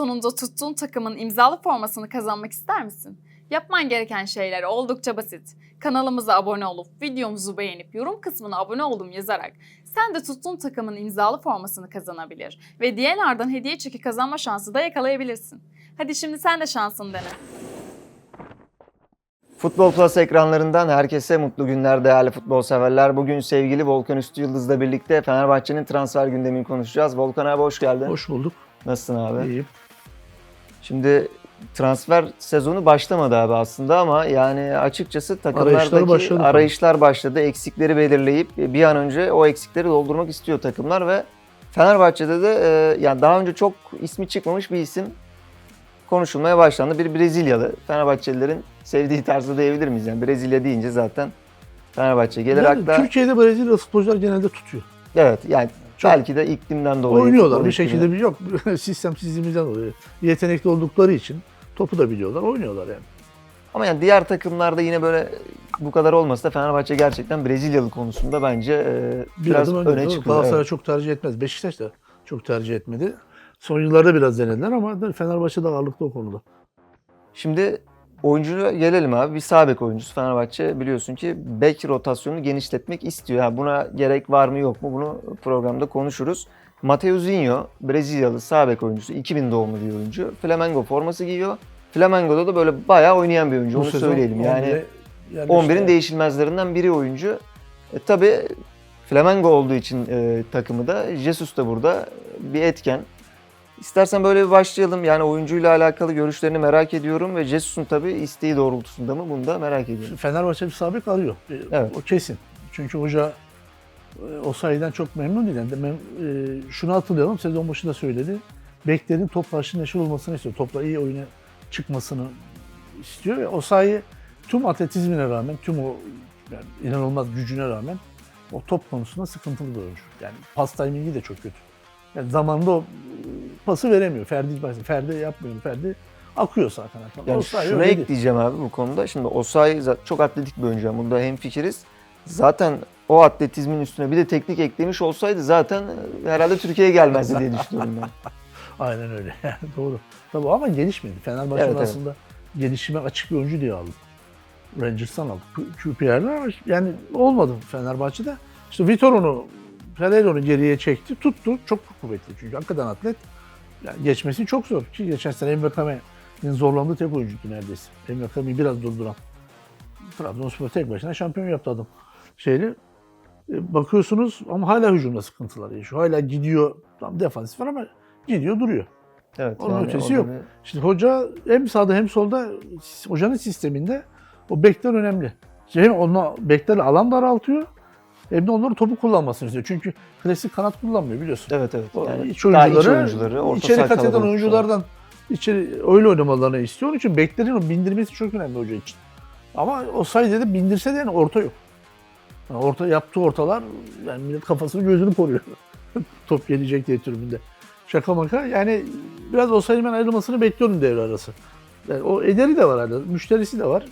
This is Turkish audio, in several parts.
sonunda tuttuğun takımın imzalı formasını kazanmak ister misin? Yapman gereken şeyler oldukça basit. Kanalımıza abone olup videomuzu beğenip yorum kısmına abone oldum yazarak sen de tuttuğun takımın imzalı formasını kazanabilir ve DNR'dan hediye çeki kazanma şansı da yakalayabilirsin. Hadi şimdi sen de şansını dene. Futbol Plus ekranlarından herkese mutlu günler değerli futbol severler. Bugün sevgili Volkan Üstü Yıldız'la birlikte Fenerbahçe'nin transfer gündemini konuşacağız. Volkan abi hoş geldin. Hoş bulduk. Nasılsın abi? İyiyim. Şimdi transfer sezonu başlamadı abi aslında ama yani açıkçası takımlardaki başladı. arayışlar başladı. Eksikleri belirleyip bir an önce o eksikleri doldurmak istiyor takımlar ve Fenerbahçe'de de e, yani daha önce çok ismi çıkmamış bir isim konuşulmaya başlandı. Bir Brezilyalı. Fenerbahçelilerin sevdiği tarzda diyebilir miyiz? Yani Brezilya deyince zaten Fenerbahçe gelir Yani akla. Türkiye'de Brezilya futbolcular genelde tutuyor. Evet yani Çok- belki de iklimden dolayı. Oynuyorlar bir şekilde bir yok sistem sistemimizden dolayı. Yetenekli oldukları için topu da biliyorlar, oynuyorlar yani. Ama yani diğer takımlarda yine böyle bu kadar olmasa da Fenerbahçe gerçekten Brezilyalı konusunda bence e, Bir biraz önde, öne doğru. çıkıyor. Galatasaray Evet. çok tercih etmez. Beşiktaş da çok tercih etmedi. Son yıllarda biraz denediler ama Fenerbahçe de ağırlıklı o konuda. Şimdi oyuncuya gelelim abi. Bir sağ bek oyuncusu Fenerbahçe biliyorsun ki bek rotasyonunu genişletmek istiyor. Ha, buna gerek var mı yok mu bunu programda konuşuruz. Mateuzinho Brezilyalı sağ bek oyuncusu 2000 doğumlu bir oyuncu. Flamengo forması giyiyor. Flamengo'da da böyle bayağı oynayan bir oyuncu Bu onu sezon söyleyelim. Yani 11'e yerleşti. 11'in değişilmezlerinden biri oyuncu. E, tabii Flamengo olduğu için e, takımı da Jesus da burada bir etken. İstersen böyle bir başlayalım. Yani oyuncuyla alakalı görüşlerini merak ediyorum ve Jesus'un tabii isteği doğrultusunda mı bunu da merak ediyorum. Fenerbahçe bir sabit arıyor. E, Evet. O kesin. Çünkü hoca e, o sayıdan çok memnun değil. Yani mem- e, şunu hatırlayalım, sezon başında söyledi. Beklerin top karşı neşir olmasını istiyor. Topla iyi oyuna çıkmasını istiyor ve o sayı tüm atletizmine rağmen, tüm o yani inanılmaz gücüne rağmen o top konusunda sıkıntılı bir oyuncu. Yani pas timingi de çok kötü. Yani zamanında o pası veremiyor. Ferdi, Ferdi yapmıyor. Ferdi akıyor zaten. Yani değil. ekleyeceğim abi bu konuda. Şimdi Osayi za- çok atletik bir oyuncu. Bunda hemfikiriz. Zaten o atletizmin üstüne bir de teknik eklemiş olsaydı zaten e, herhalde Türkiye'ye gelmezdi diye düşünüyorum ben. Aynen öyle. Doğru. Tabii ama gelişmedi. Fenerbahçe'nin Evet, evet. aslında gelişime açık bir oyuncu diye aldı. Rangers'tan aldı. Q- QPR'den ama yani olmadı Fenerbahçe'de. İşte Vitor onu Pereira'nı geriye çekti, tuttu. Çok kuvvetli çünkü hakikaten atlet. Yani geçmesi çok zor. Ki geçen sene Envakame'nin zorlandığı tek oyuncuydu neredeyse. Envakame'yi biraz durduran. Trabzonspor tek başına şampiyon yaptı adam. Şeyli. E, Bakıyorsunuz ama hala hücumda sıkıntılar yaşıyor. Hala gidiyor. Tam defansif var ama gidiyor duruyor. Evet, Onun ötesi o da yok. bir- Şimdi hoca hem sağda hem solda hocanın sisteminde o bekler önemli. Hem onunla beklerle alan daraltıyor hem de onların topu kullanmasını istiyor. Çünkü klasik kanat kullanmıyor biliyorsun. Evet evet. O Yani iç oyuncuları, iç oyuncuları, orta içeri kat eden oyunculardan içeri öyle oynamalarını istiyor. Onun için beklerin o bindirmesi çok önemli hoca için. Ama o sayede de bindirse de yani orta yok. Yani orta yaptığı ortalar yani millet kafasını gözünü koruyor. Top gelecek diye tribünde. Şaka maka yani biraz o sayımın ayrılmasını bekliyorum devre arası. Yani o ederi de var hala, müşterisi de var.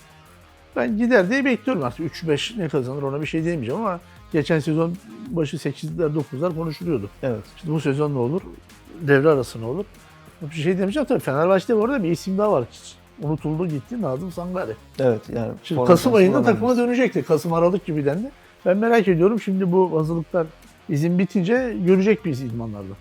Ben gider diye bekliyorum artık. 3-5 ne kazanır ona bir şey diyemeyeceğim ama geçen sezon başı 8'ler 9'lar konuşuluyordu. Evet. İşte bu sezon ne olur? Devre arası ne olur? Bir şey demeyeceğim tabii. Fenerbahçe'de bu arada bir isim daha var. Hiç Unutuldu gitti Nazım Sangare. Evet yani. Şimdi Kasım ayında takıma dönecekti. Kasım Aralık gibi dendi. Ben merak ediyorum şimdi bu hazırlıklar izin bitince görecek miyiz idmanlarda?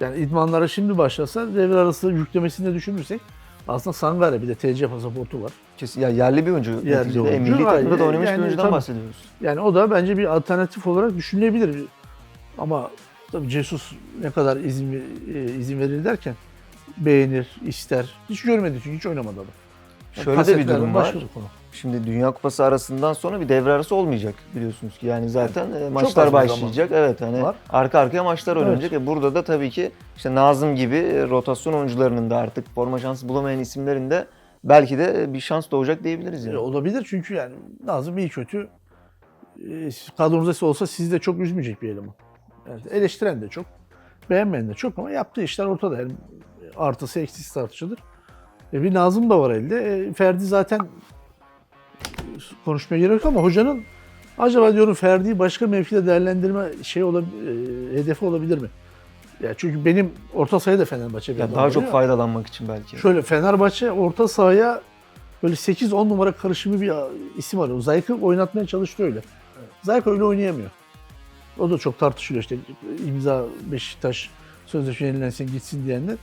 Yani idmanlara şimdi başlasa devre arası yüklemesini de düşünürsek aslında Sangare bir de TC pasaportu var. Kesin, ya yerli bir oyuncu. Yerli. E, oyuncu. milli takımda da Yani- oynamış bir yani oyuncudan tabii. bahsediyoruz. Yani o da bence bir alternatif olarak düşünülebilir. Ama tabii Jesus ne kadar izin e, izin verir derken beğenir, ister. Hiç görmedi çünkü hiç oynamadı adam. Yani Şöyle de bir durum var. bir konu. Şimdi Dünya Kupası arasından sonra bir devre arası olmayacak biliyorsunuz ki. Yani zaten e, az maçlar bir başlayacak. Evet hani var. arka arkaya maçlar Evet. oynanacak. E, burada da tabii ki işte Nazım gibi e, rotasyon oyuncularının da artık forma şansı bulamayan isimlerin de belki de e, bir şans doğacak diyebiliriz yani. E, olabilir çünkü yani Nazım iyi kötü e, kadronuzda olsa sizi de çok üzmeyecek bir eleman. Yani eleştiren de çok, beğenmeyen de çok ama yaptığı işler ortada. Yani artısı eksisi tartışılır. E, bir Nazım da var elde. E, Ferdi zaten konuşmaya gerek ama hocanın acaba diyorum Ferdi'yi başka mevkide değerlendirme şey olabilir, hedefi olabilir mi? Ya çünkü benim orta sahaya da Fenerbahçe bir Ya daha çok oluyor. faydalanmak için belki. Şöyle Fenerbahçe orta sahaya böyle 8-10 numara karışımı bir isim arıyor. Zayık'ı oynatmaya çalıştı öyle. Zayık öyle oynayamıyor. O da çok tartışılıyor işte imza Beşiktaş sözleşme yenilensin gitsin diyenler.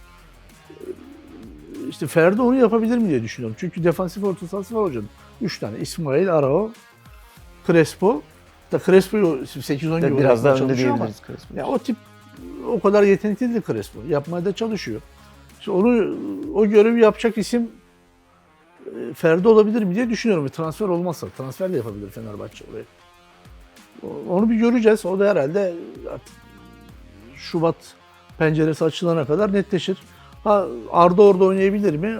İşte Ferdi onu yapabilir mi diye düşünüyorum. Çünkü defansif orta sahası var hocanın. 3 tane. İsmail, Arao, Crespo. Da Crespo'yu 8-10 gibi Biraz daha önde diyebiliriz. Crespo. ya o tip o kadar yetenekli değil Crespo. Yapmaya da çalışıyor. İşte onu o görevi yapacak isim e, Ferdi olabilir mi diye düşünüyorum. Transfer olmazsa transfer de yapabilir Fenerbahçe oraya. Onu bir göreceğiz. O da herhalde artık Şubat penceresi açılana kadar netleşir. Ha Arda orada oynayabilir mi?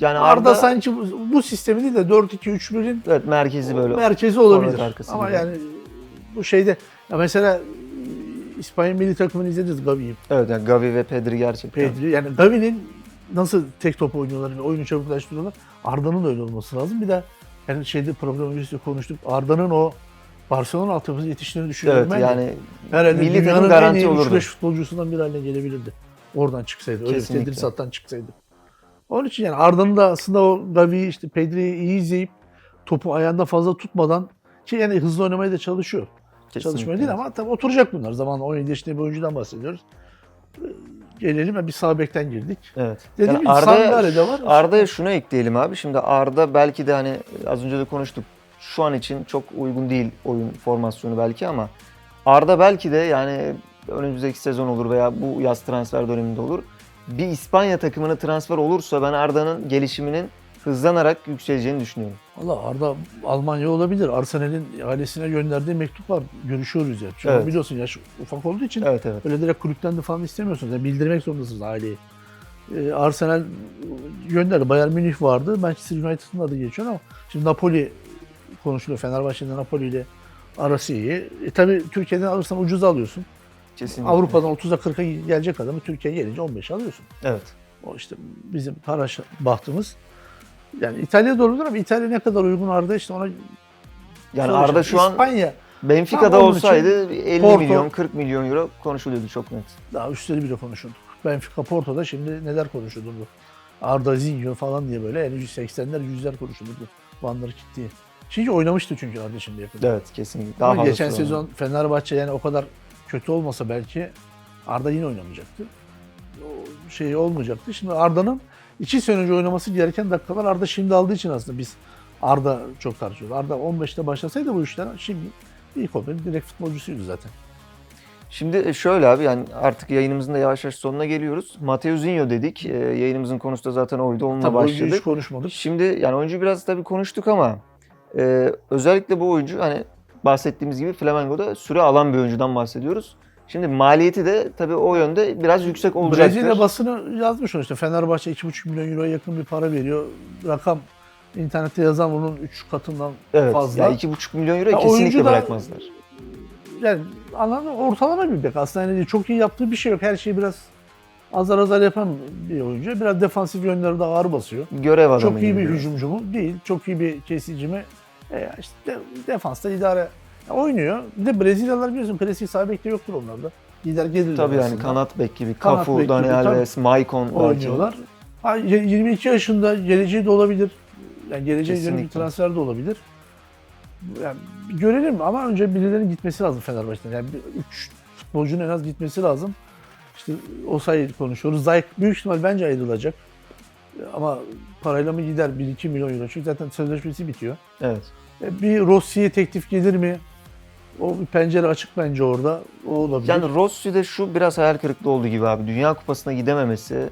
Yani Arda, Arda, sanki bu, bu sistemi değil de 4-2-3-1'in evet merkezi böyle. merkezi olabilir. Ama gibi. yani bu şeyde ya mesela İspanya milli takımını izlediniz Gavi'yi. Evet yani Gavi ve Pedri gerçekten. Pedri. Yani Gavi'nin nasıl tek top oynuyorlar, yani oyunu çabuklaştırıyorlar. Arda'nın da öyle olması lazım. Bir de yani şeyde program öncesi konuştuk. Arda'nın o Barcelona altyapısı yetiştiğini düşünüyorum Evet ben. yani Herhalde milli dünyanın en iyi olurdu. 3-5 futbolcusundan bir haline gelebilirdi. Oradan çıksaydı. Öyle bir Kesinlikle. tedrisattan çıksaydı. Onun için yani Arda'nın da aslında o Gavi'yi işte Pedri'yi iyi izleyip topu ayağında fazla tutmadan ki yani hızlı oynamaya da çalışıyor. Kesinlikle. Çalışmıyor değil ama tabii oturacak bunlar. Zamanla 17 yaşında bir oyuncudan bahsediyoruz. Ee, Gelelim bir sağ bekten girdik. Evet. Dediğim Yani gibi Arda'ya, Sangare de var. Arda'ya şunu ekleyelim abi. Şimdi Arda belki de hani az önce de konuştuk. Şu an için çok uygun değil oyun formasyonu belki ama Arda belki de yani önümüzdeki sezon olur veya bu yaz transfer döneminde olur. Bir İspanya takımına transfer olursa ben Arda'nın gelişiminin hızlanarak yükseleceğini düşünüyorum. Valla Arda Almanya olabilir. Arsenal'in ailesine gönderdiği mektup var. Görüşüyoruz ya. Çünkü Evet. biliyorsun yaş ufak olduğu için Evet evet. öyle direkt kulüpten de falan istemiyorsunuz. Yani bildirmek zorundasınız aileyi. Ee, Arsenal gönderdi. Bayern Münih vardı. Manchester United'ın adı geçiyor ama şimdi Napoli konuşuluyor. Fenerbahçe'de Napoli ile arası iyi. E, tabii Türkiye'den alırsan ucuz alıyorsun. Kesinlikle. Avrupa'dan 30'a 40'a gelecek adamı Türkiye'ye gelince 15 alıyorsun. Evet. O işte bizim para ş- bahtımız. Yani İtalya doğrudur ama İtalya ne kadar uygun Arda işte ona Yani Sonuçta Arda şu an İspanya Benfica'da onun için olsaydı 50 Porto- milyon 40 milyon euro konuşuluyordu çok net. daha üstleri bile konuşurduk. Benfica Porto'da şimdi neler konuşulurdu. Arda Zinho falan diye böyle yani 180'ler 100'ler konuşulurdu. Van der Kick diye. Çünkü oynamıştı çünkü Arda şimdi yakında. Evet kesinlikle. Daha Ama geçen sezon Fenerbahçe yani o kadar kötü olmasa belki Arda yine oynamayacaktı. Şey olmayacaktı. Şimdi Arda'nın iki sene önce oynaması gereken dakikalar Arda şimdi aldığı için aslında biz Arda çok tartışıyoruz. Arda 15'te başlasaydı bu işler şimdi ilk 11 direkt futbolcusuydu zaten. Şimdi şöyle abi yani artık yayınımızın da yavaş yavaş sonuna geliyoruz. Matteo Zinho dedik. Ee, yayınımızın konusu da zaten oydu. Onunla Tabii oyuncu hiç başladık. konuşmadık. Şimdi yani oyuncu biraz tabii konuştuk ama e, özellikle bu oyuncu hani bahsettiğimiz gibi Flamengo'da süre alan bir oyuncudan bahsediyoruz. Şimdi maliyeti de tabii o yönde biraz yüksek olacaktır. Brezilya basını yazmış onu işte Fenerbahçe 2,5 milyon euroya yakın bir para veriyor. Rakam internette yazan bunun 3 katından evet, fazla. Yani 2,5 milyon euro Ya kesinlikle da- bırakmazlar. yani mı? Ortalama bir bek. Aslında yani çok iyi yaptığı bir şey yok. Her şeyi biraz azar azar yapan bir oyuncu. Biraz defansif yönleri de ağır basıyor. Görev adamı Çok iyi bir hücumcu mu? Değil. Çok iyi bir kesici mi? E işte de- defansta idare oynuyor. Bir de Brezilyalılar biliyorsun klasik sağ bekte yoktur onlarda. Gider gelirler Tabii yani aslında. kanat bek gibi. Kanat Cafu, bek Dani. Alves, Maicon belki. oynuyorlar. Ha, y- 22 yaşında geleceği de olabilir. Yani geleceğe yönelik bir transfer de olabilir. Yani görelim ama önce birilerinin gitmesi lazım Fenerbahçe'den. Yani 3 futbolcunun en az gitmesi lazım. İşte o sayı konuşuyoruz. Zayk büyük ihtimal bence ayrılacak. Ama parayla mı gider 1-2 milyon euro? Çünkü zaten sözleşmesi bitiyor. Evet. E, Bir Rossi'ye teklif gelir mi? O bir pencere açık bence orada. O olabilir. Yani Rossi'de şu biraz hayal kırıklığı oldu gibi abi. Dünya Kupası'na gidememesi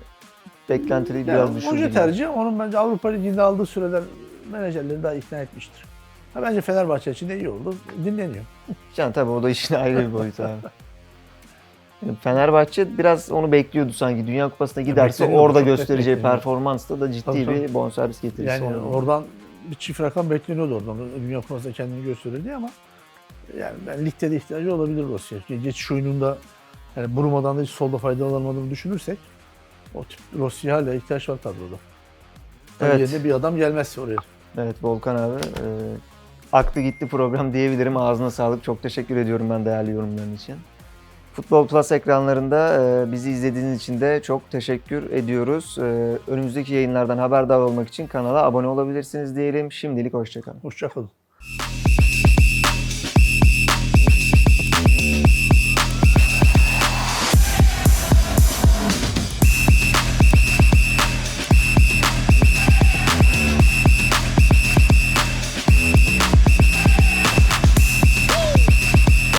beklentileri Yani biraz düşürdü. Hoca gibi. tercihi onun bence Avrupa Ligi'nde aldığı süreler menajerleri daha ikna etmiştir. Ha, bence Fenerbahçe için de iyi oldu. Dinleniyor. Yani tabii o da işin ayrı bir boyutu abi. Fenerbahçe biraz onu bekliyordu sanki. Dünya Kupası'na giderse bekleniyordu, orada göstereceği performansla da ciddi Tabii, bir bonservis getirisi Yani oldu. oradan bir çift rakam bekleniyordu oradan. Dünya Kupası'nda kendini gösterir diye ama yani ben ligde de ihtiyacı olabilir Rusya. Geçiş oyununda yani Bruma'dan da hiç solda faydalanmadığını düşünürsek o tip Rusya hala ihtiyaç var kadroda. Evet. Evet. Yerine bir adam gelmezse oraya. Evet Volkan abi. E, aktı gitti program diyebilirim. Ağzına sağlık. Çok teşekkür ediyorum ben değerli yorumların için. Futbol Plus ekranlarında e, bizi izlediğiniz için de çok teşekkür ediyoruz. E, önümüzdeki yayınlardan haberdar olmak için kanala abone olabilirsiniz diyelim. Şimdilik hoşçakalın. Hoşçakalın. Thank you.